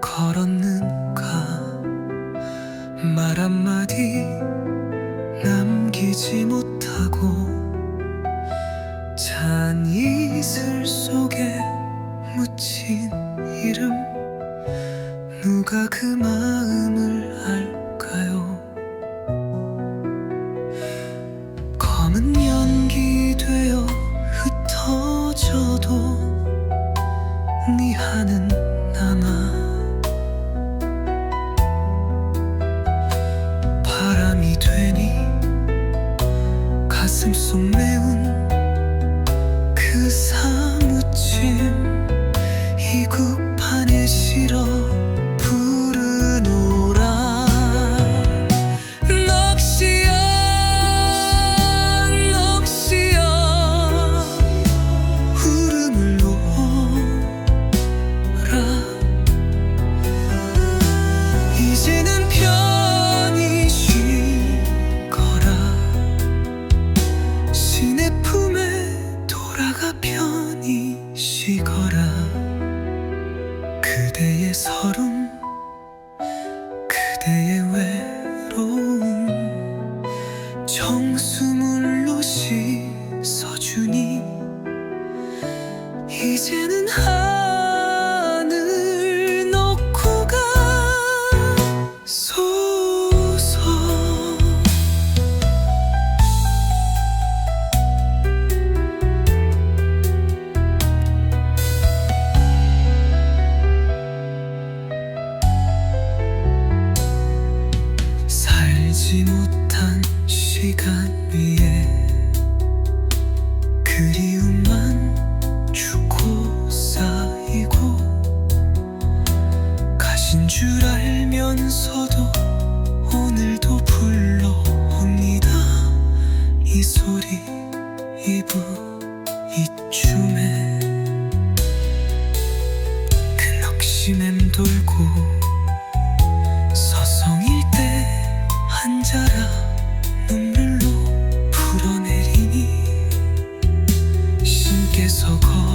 걸었는가? 말 한마디 남기지 못하고 찬 이슬 속에 묻힌 이름 누가 그 마음을 알까요? 검은 연기 되어 흩어져도 네 한은 남아 바람이 되니 가슴 속 메운 그 사무침 이 국판에 실어 그대의 서름 살지 못한 시간 위에 그리움만 죽고 쌓이고 가신 줄 알면서도 오늘도 불러옵니다. 이 소리 이부 이춤에 yake soko.